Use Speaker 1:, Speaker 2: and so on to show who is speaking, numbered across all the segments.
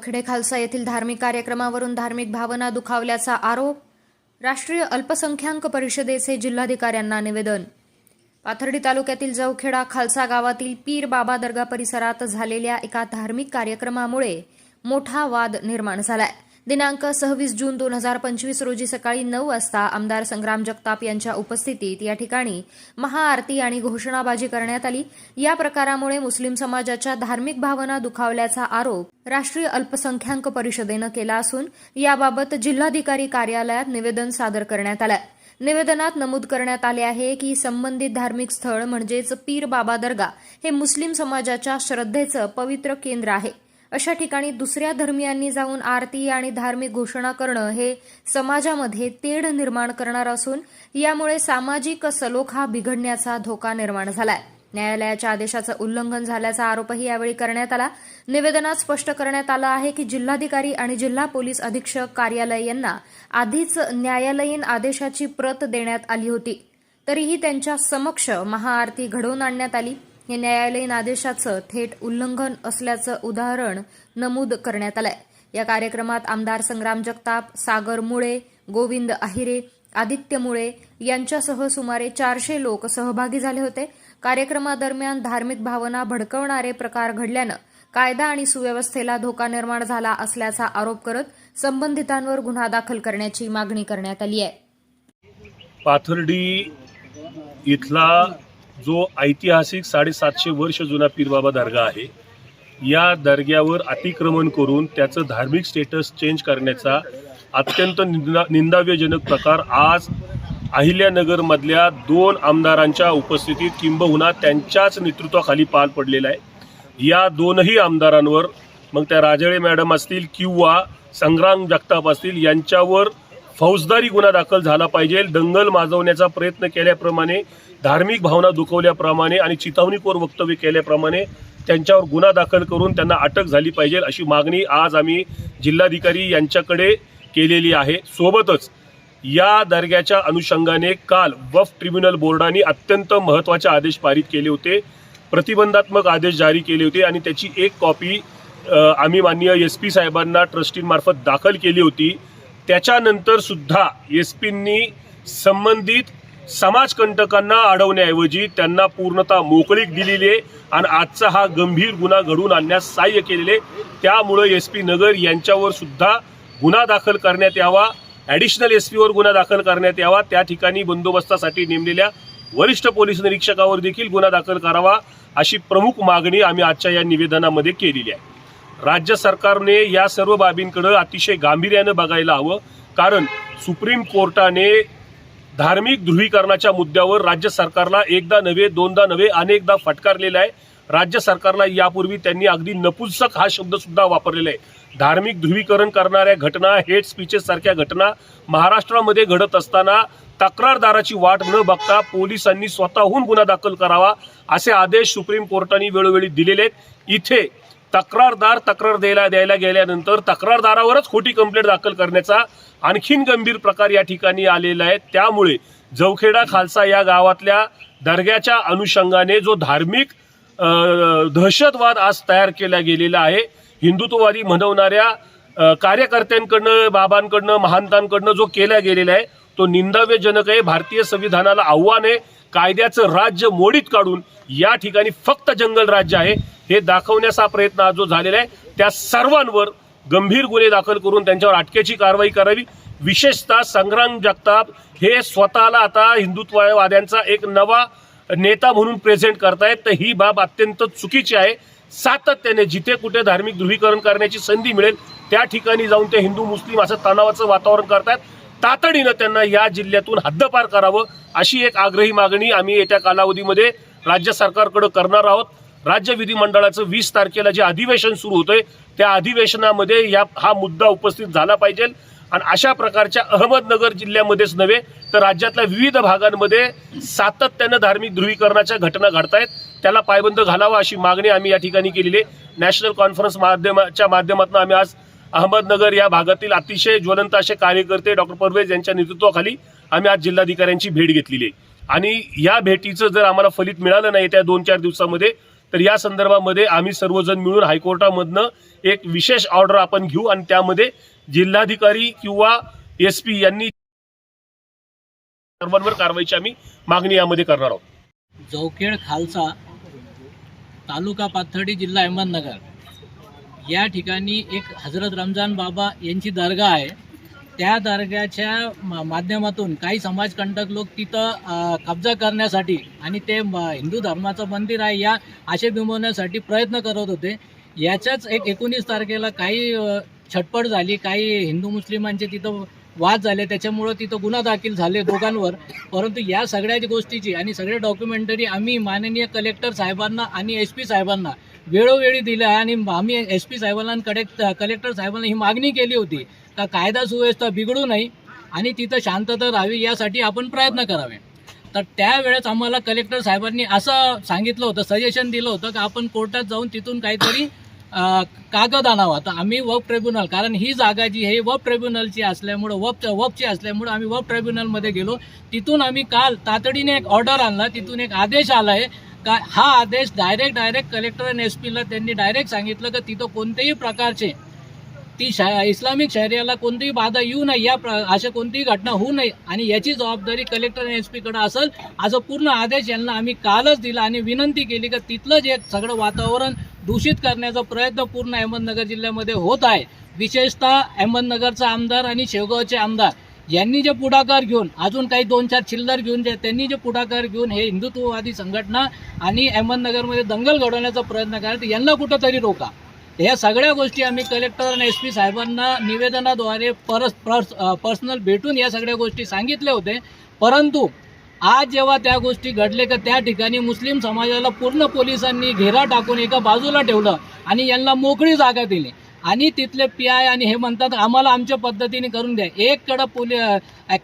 Speaker 1: चौखेडे खालसा येथील धार्मिक कार्यक्रमावरून धार्मिक भावना दुखावल्याचा आरोप राष्ट्रीय अल्पसंख्याक परिषदेचे जिल्हाधिकाऱ्यांना निवेदन. पाथर्डी तालुक्यातील जवखेडा खालसा गावातील पीर बाबा दर्गा परिसरात झालेल्या एका धार्मिक कार्यक्रमामुळे मोठा वाद निर्माण झालाय. दिनांक सव्वीस जून दोन हजार पंचवीस रोजी सकाळी नऊ वाजता आमदार संग्राम जगताप यांच्या उपस्थितीत या ठिकाणी महाआरती आणि घोषणाबाजी करण्यात आली. या प्रकारामुळे मुस्लिम समाजाच्या धार्मिक भावना दुखावल्याचा आरोप राष्ट्रीय अल्पसंख्याक परिषदेनं केला असून याबाबत जिल्हाधिकारी कार्यालयात निवेदन सादर करण्यात आलं निवेदनात नमूद करण्यात आले आहे की संबंधित धार्मिक स्थळ म्हणजेच पीर बाबा दर्गा हे मुस्लिम समाजाच्या श्रद्धेचं पवित्र केंद्र आहे. अशा ठिकाणी दुसऱ्या धर्मियांनी जाऊन आरती आणि धार्मिक घोषणा करणं हे समाजामध्ये तेढ निर्माण करणार असून यामुळे सामाजिक सलोखा बिघडण्याचा धोका निर्माण झालाय. न्यायालयाच्या आदेशाचं उल्लंघन झाल्याचा आरोपही यावेळी करण्यात आला. निवेदनात स्पष्ट करण्यात आलं आहे की जिल्हाधिकारी आणि जिल्हा पोलीस अधीक्षक कार्यालय यांना आधीच न्यायालयीन आदेशाची प्रत देण्यात आली होती. तरीही त्यांच्या समक्ष महाआरती घडवून आणण्यात आली. हे न्यायालयीन आदेशाचं थेट उल्लंघन असल्याचं उदाहरण नमूद करण्यात आलंय. या कार्यक्रमात आमदार संग्राम जगताप सागर मुळे गोविंद अहिरे आदित्य मुळे यांच्यासह सुमारे चारशे लोक सहभागी झाले होते. कार्यक्रमादरम्यान धार्मिक भावना भडकवणारे प्रकार घडल्यानं कायदा आणि सुव्यवस्थेला धोका निर्माण झाला असल्याचा आरोप करत संबंधितांवर गुन्हा दाखल करण्याची मागणी करण्यात आली आहे.
Speaker 2: पाथर्डी इथला जो ऐतिहासिक साडेसातशे वर्ष जुना पीरबाबा दर्गा आहे या दर्ग्यावर अतिक्रमण करून त्याचं धार्मिक स्टेटस चेंज करण्याचा अत्यंत निंदा निंदाव्यजनक प्रकार आज अहिल्यानगरमधल्या दोन आमदारांच्या उपस्थितीत किंबहुना त्यांच्याच नेतृत्वाखाली पार पडलेला आहे. या दोनही आमदारांवर मग त्या राजळे मॅडम असतील किंवा संग्राम जगताप असतील यांच्यावर फौजदारी गुन्हा दाखल झाला पाहिजे. दंगल माजवण्याचा प्रयत्न केल्याप्रमाणे धार्मिक भावना दुखवल्याप्रमाणे आणि चिथावणीखोर वक्तव्य केल्याप्रमाणे त्यांच्यावर गुन्हा दाखल करून त्यांना अटक झाली पाहिजे अशी मागणी आज आम्ही जिल्हाधिकारी यांच्याकडे केलेली आहे. सोबतच या दर्ग्याच्या अनुषंगाने काल वफ ट्रिब्युनल बोर्डाने अत्यंत महत्त्वाचे आदेश पारित केले होते. प्रतिबंधात्मक आदेश जारी केले होते आणि त्याची एक कॉपी आम्ही माननीय एस पी साहेबांना ट्रस्टींमार्फत दाखल केली होती. त्याच्यानंतर सुद्धा एस पींनी संबंधित समाजकंटकांना अडवण्याऐवजी त्यांना पूर्णतः मोकळीक दिलेली आहे आणि आजचा हा गंभीर गुन्हा घडवून आणण्यास सहाय्य केलेले त्यामुळं एस पी नगर यांच्यावर सुद्धा गुन्हा दाखल करण्यात यावा. ॲडिशनल एस पीवर गुन्हा दाखल करण्यात यावा. त्या ठिकाणी बंदोबस्तासाठी नेमलेल्या वरिष्ठ पोलीस निरीक्षकावर देखील गुन्हा दाखल करावा अशी प्रमुख मागणी आम्ही आजच्या या निवेदनामध्ये केलेली आहे. राज्य सरकारने या सर्व बाबींकडे अतिशय गांभीर्यानं बघायला हवं. कारण सुप्रीम कोर्टाने धार्मिक ध्रुवीकरणाच्या मुद्द्यावर राज्य सरकारला एकदा नव्हे दोनदा नव्हे अनेकदा फटकारलेला आहे. राज्य सरकारला यापूर्वी त्यांनी अगदी नपुंसक हा शब्द सुद्धा वापरलेला आहे. धार्मिक ध्रुवीकरण करणाऱ्या घटना हेट स्पीचेस सारख्या घटना महाराष्ट्रामध्ये घडत असताना तक्रारदाराची वाट न बघता पोलिसांनी स्वतःहून गुन्हा दाखल करावा असे आदेश सुप्रीम कोर्टाने वेळोवेळी दिलेले आहेत. इथे तक्रारदार तक्रार द्यायला द्यायला गेल्यानंतर तक्रारदारावरच खोटी कंप्लेंट दाखल करण्याचा आणखीन गंभीर प्रकार या ठिकाणी आलेला आहे. त्यामुळे जवखेडा खालसा या गावातल्या दर्ग्याच्या अनुषंगाने जो धार्मिक दहशतवाद आज तयार केला गेलेला आहे हिंदुत्ववादी म्हणवणाऱ्या कार्यकर्त्यांकडनं बाबांकडनं महांतांकडनं जो केला गेलेला आहे तो निंदाव्यजनक आहे. भारतीय संविधानाला आव्हान आहे. कायद्याचं राज्य मोडीत काढून या ठिकाणी फक्त जंगल राज्य आहे. हे दाखवण्याचा प्रयत्न आज जो झालेला आहे त्या सर्वांवर गंभीर गुन्हे दाखल करून त्यांच्यावर अटकेची कारवाई करावी. विशेषतः संग्राम जगताप हे स्वतःला आता हिंदुत्ववाद्यांचा एक नवा नेता म्हणून प्रेझेंट करतायत. तर ही बाब अत्यंत चुकीची आहे. सातत्याने जिथे कुठे धार्मिक ध्रुवीकरण करण्याची संधी मिळेल त्या ठिकाणी जाऊन ते हिंदू मुस्लिम असं तणावाचं वातावरण करतायत. तातडीनं त्यांना या जिल्ह्यातून हद्दपार करावं अशी एक आग्रही मागणी आम्ही येत्या कालावधीमध्ये राज्य सरकारकडे करणार आहोत. राज्य विधिमंडळाचं वीस तारखेला जे अधिवेशन सुरू होतंय त्या अधिवेशनामध्ये या हा मुद्दा उपस्थित झाला पाहिजे. आणि अशा प्रकारच्या अहमदनगर जिल्ह्यामध्येच नव्हे तर राज्यातल्या विविध भागांमध्ये सातत्यानं धार्मिक ध्रुवीकरणाच्या घटना घडतायत. त्याला पायबंद घालावा अशी मागणी आम्ही या ठिकाणी केलेली आहे. नॅशनल कॉन्फरन्स माध्यमाच्या माध्यमातून आम्ही आज अहमदनगर या भागातील अतिशय ज्वलंत असे कार्यकर्ते डॉक्टर परवेज यांच्या नेतृत्वाखाली आम्ही आज जिल्हाधिकाऱ्यांची भेट घेतलेली आहे. आणि या भेटीचं जर आम्हाला फलित मिळालं नाही त्या दोन चार दिवसामध्ये तर या संदर्भामध्ये आम्ही सर्वजण मिळून हायकोर्टामधनं एक विशेष ऑर्डर आपण घेऊ आणि त्यामध्ये जिल्हाधिकारी किंवा एस पी यांनी सर्वांवर कारवाईची आम्ही मागणी यामध्ये करणार आहोत.
Speaker 3: जवखेड खालसा तालुका पाथर्डी जिल्हा अहमदनगर. या ठिकाणी एक हजरत रमजान बाबा यांची दर्गा आहे. त्या दर्ग्याच्या मा- माध्यमातून काही समाजकंटक लोक तिथं कब्जा करण्यासाठी आणि ते हिंदू धर्माचं मंदिर आहे या आशे बिंबवण्यासाठी प्रयत्न करत होते. याच्याच एक एकोणीस तारखेला काही छटपट झाली काही हिंदू मुस्लिमांचे तिथं वाद झाले त्याच्यामुळं तिथं गुन्हा दाखल झाले दोघांवर. परंतु या सगळ्या गोष्टीची आणि सगळ्या डॉक्युमेंटरी आम्ही माननीय कलेक्टर साहेबांना आणि एस पी साहेबांना वेळोवेळी दिल्या आणि आम्ही एस पी साहेबांना कलेक्ट कलेक्टर साहेबांना ही मागणी केली होती का कायदा सुव्यवस्था बिघडू नये आणि तिथं शांतता राहावी यासाठी आपण प्रयत्न करावे. तर त्यावेळेस आम्हाला कलेक्टर साहेबांनी असं सांगितलं होतं सजेशन दिलं होतं की आपण कोर्टात जाऊन तिथून काहीतरी कागद आणावा. तर आम्ही वक ट्रिब्युनल कारण ही जागा जी आहे वप ट्रिब्युनलची असल्यामुळं वप वपची असल्यामुळं आम्ही वक ट्रिब्युनलमध्ये गेलो. तिथून आम्ही काल तातडीने एक ऑर्डर आणला तिथून एक आदेश आला आहे का हा आदेश डायरेक्ट डायरेक्ट कलेक्टर आणि एस पीला त्यांनी डायरेक्ट सांगितलं की तिथं कोणत्याही प्रकारचे ती शा इस्लामिक शहरियाला कोणतीही बाधा येऊ नये या प्र अशा कोणतीही घटना होऊ नये आणि याची जबाबदारी कलेक्टर आणि एस पीकडे असेल असं पूर्ण आदेश यांना आम्ही कालच दिला आणि विनंती केली की तिथलं जे सगळं वातावरण दूषित करण्याचा प्रयत्न पूर्ण अहमदनगर जिल्ह्यामध्ये होत आहे. विशेषतः अहमदनगरचा आमदार आणि शेवगावचे आमदार. यांनी जे पुढाकार घेऊन अजून काही दोन चार चिल्लर घेऊन जे त्यांनी जे पुढाकार घेऊन हे हिंदुत्ववादी संघटना आणि अहमदनगरमध्ये दंगल घडवण्याचा प्रयत्न करायचा यांना कुठंतरी रोका. ह्या सगळ्या गोष्टी आम्ही कलेक्टर आणि एस पी साहेबांना निवेदनाद्वारे परस पर्स पर्सनल भेटून या सगळ्या गोष्टी सांगितल्या होते परंतु आज जेव्हा त्या गोष्टी घडले का त्या ठिकाणी मुस्लिम समाजाला पूर्ण पोलिसांनी घेरा टाकून एका बाजूला ठेवलं आणि यांना मोकळी जागा दिली. आणि तिथले पी आय आणि हे म्हणतात आम्हाला आमच्या पद्धतीने करून द्या. एक कडं पोली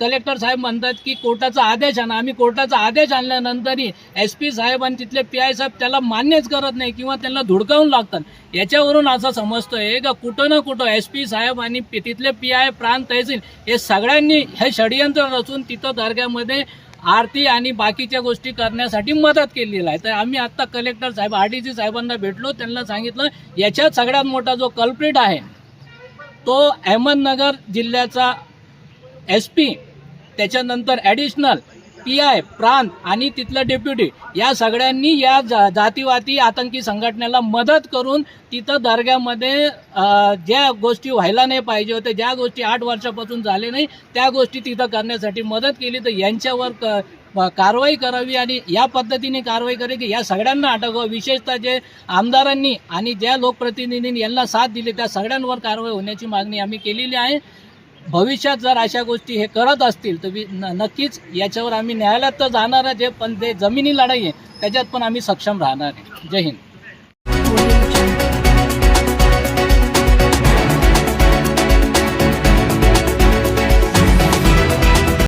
Speaker 3: कलेक्टर साहेब म्हणतात की कोर्टाचा आदेश आणा. आम्ही कोर्टाचा आदेश आणल्यानंतरही एस पी साहेब आणि तिथले पी आय साहेब त्याला मान्यच करत नाही किंवा त्यांना धुडकावून लागतात. याच्यावरून असं समजतोय का कुठं ना कुठं एस पी साहेब आणि तिथले पी आय प्रांत तहसील हे सगळ्यांनी हे षडयंत्र रचून तिथं दर्ग्यामध्ये आरती आणि बाकीच्या गोष्टी करण्यासाठी मदत केलेली आहे. तर आम्ही आत्ता कलेक्टर साहेब आर डी सी साहेबांना भेटलो त्यांना सांगितलं याच्यात सगळ्यात मोठा जो कल्प्रिट आहे तो अहमदनगर जिल्ह्याचा एस पी त्याच्यानंतर ॲडिशनल पी आय प्रांत आणि तिथलं डेप्युटी या सगळ्यांनी या जा जातीवादी आतंकी संघटनेला मदत करून तिथं दर्ग्यामध्ये ज्या गोष्टी व्हायला नाही पाहिजे होत्या ज्या गोष्टी आठ वर्षापासून झाले नाही त्या गोष्टी तिथं करण्यासाठी मदत केली. तर यांच्यावर क कारवाई करावी आणि या पद्धतीने कारवाई करावी की या सगळ्यांना अटकावं विशेषतः जे आमदारांनी आणि ज्या लोकप्रतिनिधींनी यांना साथ दिली त्या सगळ्यांवर कारवाई होण्याची मागणी आम्ही केलेली आहे. भविष्यात जर अशा गोष्टी हे करत असतील तर न- नक्कीच याच्यावर आम्ही न्यायालयात तर जाणार आहे जे पण जे जमिनी लढाई आहे त्याच्यात पण आम्ही सक्षम राहणार आहे जय हिंद.